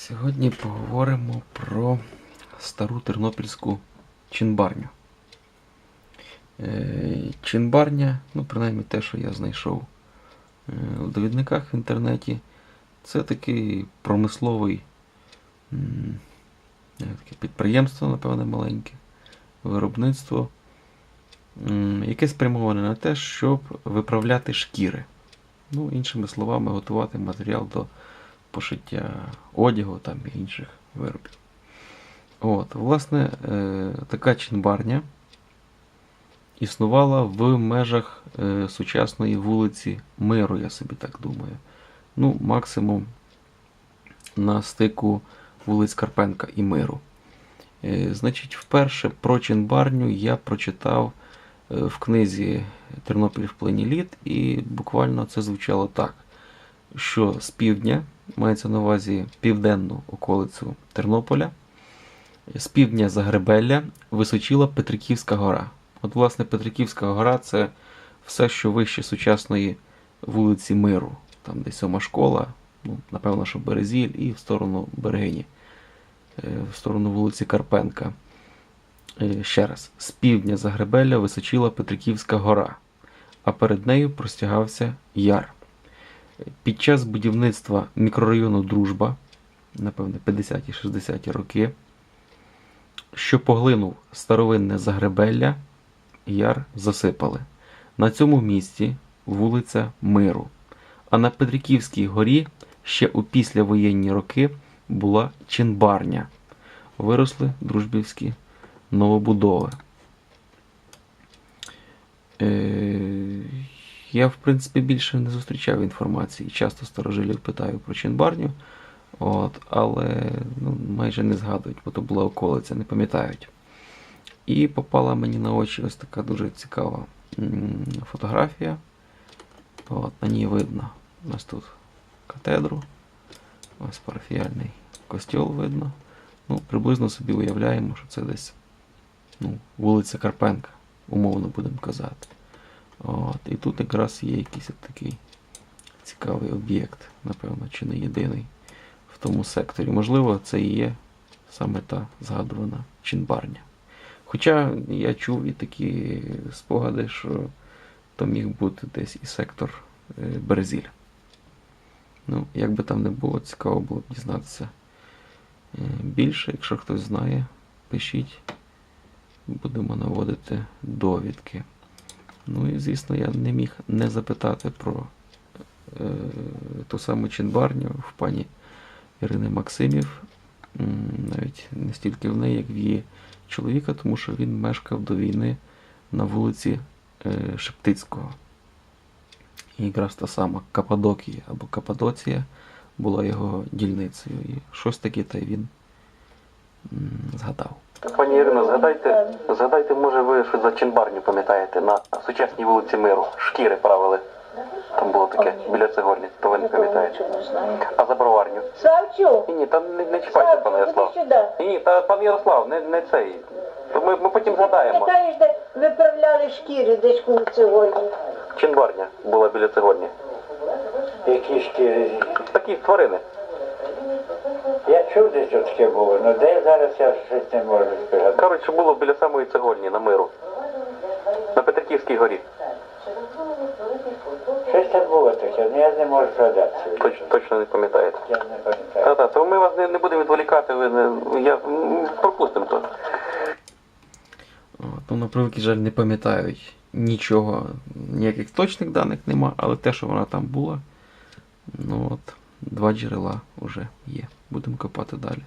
Сьогодні поговоримо про стару тернопільську чинбарню. Е, Чинбарня, ну, принаймні те, що я знайшов е, в довідниках в інтернеті, це такий промисловий таке підприємство, напевне, маленьке, виробництво, яке спрямоване на те, щоб виправляти шкіри. Ну, іншими словами, готувати матеріал до пошиття одягу там і інших виробів. От, власне, е, така чинбарня існувала в межах е, сучасної вулиці Миру, я собі так думаю. Ну, максимум на стику вулиць Карпенка і Миру. Е, Значить, вперше про чинбарню я прочитав в книзі Тернопіль в плені літ, і буквально це звучало так, що з півдня, мається на увазі південну околицю Тернополя, з півдня Загребелля височила Петриківська гора. От, власне, Петриківська гора це все, що вище сучасної вулиці Миру. Там десь сьома школа, ну, напевно, що Березіль, і в сторону Берегині, е, в сторону вулиці Карпенка. Е, Ще раз, з півдня Загребелля височила Петриківська гора, а перед нею простягався яр. Під час будівництва мікрорайону Дружба, напевне, 50-60 роки, що поглинув старовинне Загребелля, яр засипали. На цьому місці вулиця Миру. А на Петриківській горі ще у післявоєнні роки була чинбарня. Виросли дружбівські новобудови. Е, я, в принципі, більше не зустрічав інформації. Часто старожилів питаю про чинбарню, от, але ну, майже не згадують, бо то була околиця, не пам'ятають. І попала мені на очі ось така дуже цікава фотографія. От, на ній видно у нас тут катедру. Ось парафіяльний костьол видно. Ну, приблизно собі уявляємо, що це десь ну, вулиця Карпенка, умовно будемо казати. От, і тут якраз є якийсь такий цікавий об'єкт, напевно, чи не єдиний в тому секторі. Можливо, це і є саме та згадувана чинбарня. Хоча я чув і такі спогади, що то міг бути десь і сектор е, Березіль. Ну, як би там не було, цікаво було б дізнатися е, більше. Якщо хтось знає, пишіть. Будемо наводити довідки. Ну і звісно, я не міг не запитати про е, ту саму чинбарню в пані Ірини Максимів. Навіть не стільки в неї, як в її чоловіка, тому що він мешкав до війни на вулиці е, Шептицького. І якраз та сама Кападокія або Кападоція була його дільницею. І щось таке та він згадав. Пані Ірино, згадайте, згадайте, може ви щось за чинбарню пам'ятаєте на сучасній вулиці Миру. Шкіри правили. Там було таке біля цегольні, то ви не пам'ятаєте. А за броварню? Савчук! Ні, ні, там не, не чіпайте, пане Ярослав. Ні, ні, та пан Ярослав, не, не цей. Ми, ми потім згадаємо. Пам'ятаєш, де виправляли шкіри десь у сьогодні? Чинбарня була біля цегольні. Які шкіри? Такі тварини. Я чув десь що таке було, але де зараз я щось не можу сказати. Кажуть, що було біля самої цегольні на миру. На Петриківській горі. Щось там було таке, але я не можу згадати. Точ, точно не пам'ятаєте. Я не пам'ятаю. Та-та, то ми вас не, не будемо відволікати, ви не, я, м, пропустимо то. От, ну, на превеликий жаль, не пам'ятають нічого, ніяких точних даних нема, але те, що вона там була, ну от, два джерела вже є. Будемо копати далі.